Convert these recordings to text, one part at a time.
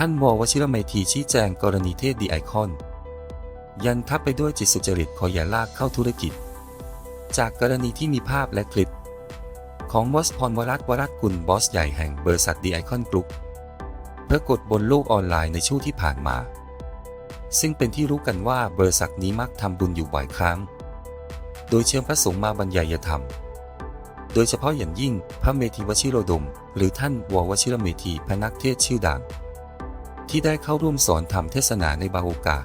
ท่านววชิรเมธีชี้แจงกรณีเทศดีไอคอน ยันทับไปด้วยจิตสุจริตขออย่าลากเข้าธุรกิจ จากกรณีที่มีภาพและคลิป ของวอสพรวรัตน์วรัตน์กุลบอสใหญ่แห่งบริษัทดีไอคอนกรุ๊ปปรากฏบนโลกออนไลน์ในช่วงที่ผ่านมา ซึ่งเป็นที่รู้กันว่าบริษัทนี้มักทำบุญอยู่บ่อยครั้ง โดยเชิญพระสงฆ์มาบรรยายธรรม โดยเฉพาะอย่างยิ่งพระเมธีวชิโรดม หรือท่านววชิรเมธีพนักเทศชื่อดัง ที่ได้เข้าร่วมสอนธรรมเทศนาในบาโอกา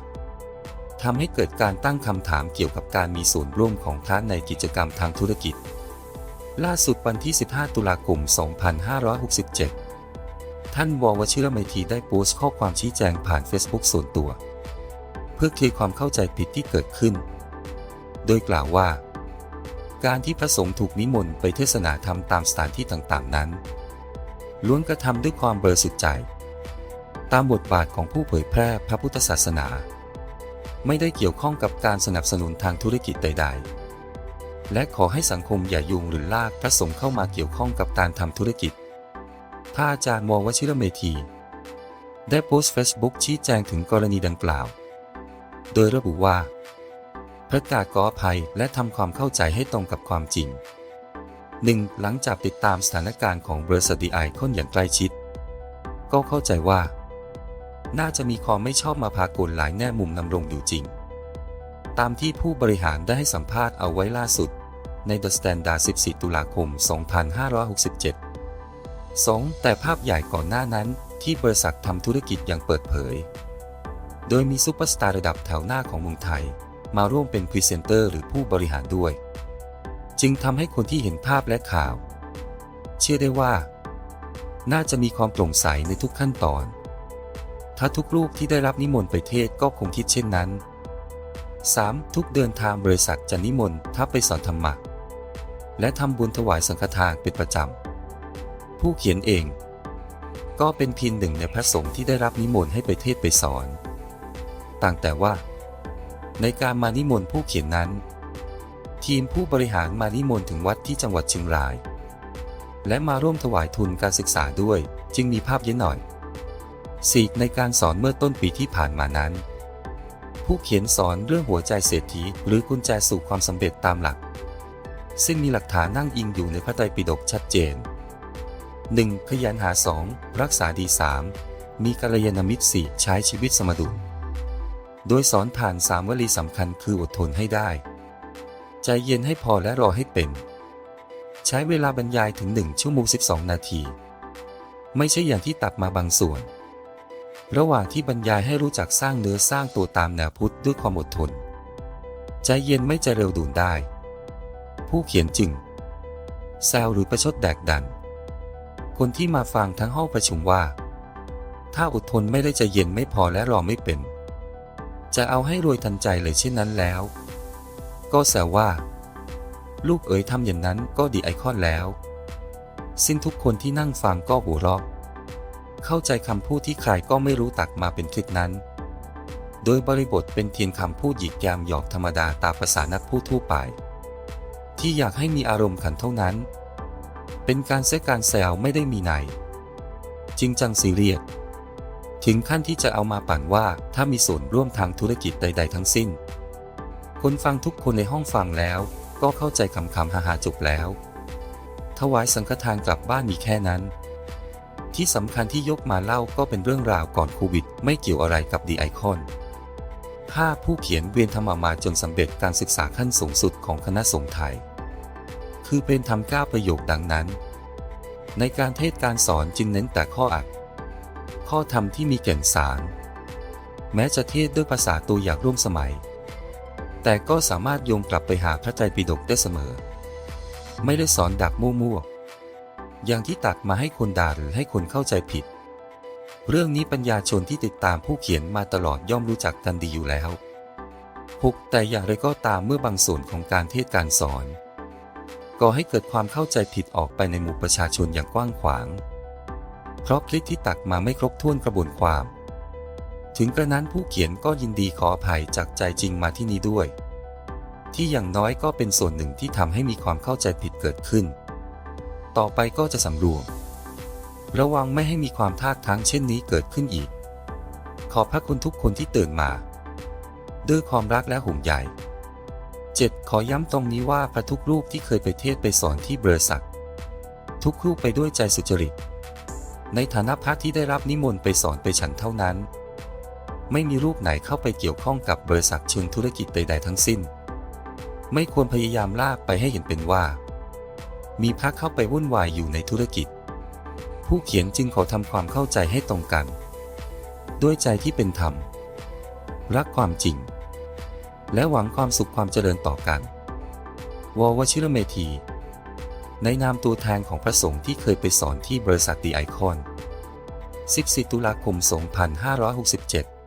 ทำให้เกิดการตั้งคำถามเกี่ยวกับการมีส่วนร่วมของพระในกิจกรรมทางธุรกิจ ล่าสุดวันที่ 15 ตุลาคม 2567 ท่านววชิรเมธีได้โพสต์ข้อความชี้แจงผ่าน Facebook ส่วนตัว เพื่อเคลียร์ความเข้าใจผิดที่เกิดขึ้น โดยกล่าวว่า การที่พระสงฆ์ถูกนิมนต์ไปเทศนาธรรมตามสถานที่ต่างๆ นั้น ล้วนกระทำด้วยความเบริสุทธิ์ใจ ตามบทบาทของผู้เผยแพร่พระพุทธศาสนา ไม่ได้เกี่ยวข้องกับการสนับสนุนทางธุรกิจใด ๆ และขอให้สังคมอย่ายุงหรือลากพระสงฆ์เข้ามาเกี่ยวข้องกับการทำธุรกิจพระอาจารย์มวชิรเมธี ได้โพสต์เฟซบุ๊กชี้แจงถึงกรณีดังกล่าว โดยระบุว่า ประกาศขออภัยและทำความเข้าใจให้ตรงกับความจริง 1. หลังจากติดตามสถานการณ์ของบริษัทดีไอคอนอย่างใกล้ชิด ก็เข้าใจว่า น่าจะมีความไม่ชอบมาพากลหลายแง่มุมนำรงอยู่จริง ตามที่ผู้บริหารได้ให้สัมภาษณ์เอาไว้ล่าสุด ใน The Standard 14 ตุลาคม 2567 2. แต่ภาพใหญ่ก่อนหน้านั้นที่บริษัททำธุรกิจอย่างเปิดเผย โดยมีซูเปอร์สตาร์ระดับแถวหน้าของเมืองไทย มาร่วมเป็นพรีเซนเตอร์หรือผู้บริหารด้วย จึงทำให้คนที่เห็นภาพและข่าว เชื่อได้ว่า น่าจะมีความโปร่งใสในทุกขั้นตอน ถ้าทุกลูกที่ได้รับนิมนต์ไปเทศก็คงคิดเช่นนั้น 3. ทุกเดินทางบริษัทจะนิมนต์ทับไปสอนธรรมะ และทำบุญถวายสังฆทานเป็นประจำ ผู้เขียนเอง ก็เป็นเพียงหนึ่งในพระสงฆ์ที่ได้รับนิมนต์ให้ไปเทศไปสอน ต่างแต่ว่า ในการมานิมนต์ผู้เขียนนั้น ทีมผู้บริหารมานิมนต์ถึงวัดที่จังหวัดเชียงราย และมาร่วมถวายทุนการศึกษาด้วย จึงมีภาพเยอะหน่อย 4. ในการสอนเมื่อต้นปีที่ผ่านมานั้น ผู้เขียนสอนเรื่องหัวใจเศรษฐีหรือกุญแจสู่ความสำเร็จตามหลัก ซึ่งมีหลักฐานนั่งอิงอยู่ในพระไตรปิฎกชัดเจน 1. ขยันหา 2. รักษาดี 3. มีกัลยาณมิตร 4. ใช้ชีวิตสมดุล โดยสอนผ่าน3วลีสำคัญคืออดทนให้ได้ ใจเย็นให้พอและรอให้เป็น ใช้เวลาบรรยายถึง 1 ชั่วโมง 12 นาที ไม่ใช่อย่างที่ตัดมาบางส่วน ระหว่างที่บรรยายให้รู้จักสร้างเนื้อสร้างตัวตามแนวพุทธด้วยความอดทน ใจเย็นไม่จะเร็วด่วนได้ ผู้เขียนจึงแซวหรือประชดแดกดัน คนที่มาฟังทั้งห้องประชุมว่า ถ้าอดทนไม่ได้ใจเย็นไม่พอและรอไม่เป็น จะเอาให้รวยทันใจเลยเช่นนั้นแล้ว ก็แซวว่า ลูกเอ๋ยทำอย่างนั้นก็ดีไอคอนแล้ว สิ้นทุกคนที่นั่งฟังก็หัวเราะ เข้าใจคำพูดที่ใครก็ไม่รู้ตักมาเป็นคลิปนั้น โดยบริบทเป็นเพียงคำพูดหยิกยามหยอกธรรมดาตามภาษานักพูดทั่วไป ที่อยากให้มีอารมณ์ขันเท่านั้น เป็นการเซการแซวไม่ได้มีในจริงจังซีเรียสถึงขั้นที่จะเอามาปั่นว่าถ้ามีส่วนร่วมทางธุรกิจใด ๆ ทั้งสิ้น คนฟังทุกคนในห้องฟังแล้ว ก็เข้าใจคำคำหาหาจบแล้ว ถวายสังฆทานกลับบ้านมีแค่นั้น ที่สำคัญที่ยกมาเล่าก็เป็นเรื่องราวก่อนโควิด ไม่เกี่ยวอะไรกับดีไอคอนภาพผู้เขียนเวียนธรรมมาจนสำเร็จการศึกษาขั้นสูงสุดของคณะสงฆ์ไทย คือเป็นทำก้าประโยคดังนั้น ในการเทศการสอนจึงเน้นแต่ข้ออัดข้อธรรมที่มีแก่นสาร แม้จะเทศด้วยภาษาตัวอย่างร่วมสมัย แต่ก็สามารถโยงกลับไปหาพระไตรปิฎกได้เสมอ ไม่ได้สอนดักมั่วๆ อย่างที่ตักมาให้คนด่าหรือให้คนเข้าใจผิด เรื่องนี้ปัญญาชนที่ติดตามผู้เขียนมาตลอดย่อมรู้จักกันดีอยู่แล้ว 6. แต่อย่างไรก็ตามเมื่อบางส่วนของการเทศการสอนก่อให้เกิดความเข้าใจผิดออกไปในหมู่ประชาชนอย่างกว้างขวาง เพราะคลิปที่ตักมาไม่ครบถ้วนกระบวนความ ถึงกระนั้นผู้เขียนก็ยินดีขออภัยจากใจจริงมาที่นี้ด้วย ที่อย่างน้อยก็เป็นส่วนหนึ่งที่ทำให้มีความเข้าใจผิดเกิดขึ้น ต่อไปก็จะสำรวม ระวังไม่ให้มีความท่าทางเช่นนี้เกิดขึ้นอีก ขอบพระคุณทุกคนที่ตื่นมา ด้วยความรักและห่วงใย 7. ขอย้ำตรงนี้ว่าพระทุกรูปที่เคยไปเทศไปสอนที่เบอร์สัก ทุกรูปไปด้วยใจสุจริต ในฐานะพระที่ได้รับนิมนต์ไปสอนไปฉันเท่านั้น ไม่มีรูปไหนเข้าไปเกี่ยวข้องกับเบอร์สักเชิงธุรกิจใด ๆ ทั้งสิ้น ไม่ควรพยายามลากไปให้เห็นเป็นว่า มีพระเข้าไปวุ่นวายอยู่ในธุรกิจ ผู้เขียนจึงขอทำความเข้าใจให้ตรงกัน ด้วยใจที่เป็นธรรม รักความจริง และหวังความสุขความเจริญต่อกัน ววชิรเมธี ในนามตัวแทนของพระสงฆ์ที่เคยไปสอนที่บริษัทดีไอคอน 14 ตุลาคม 2567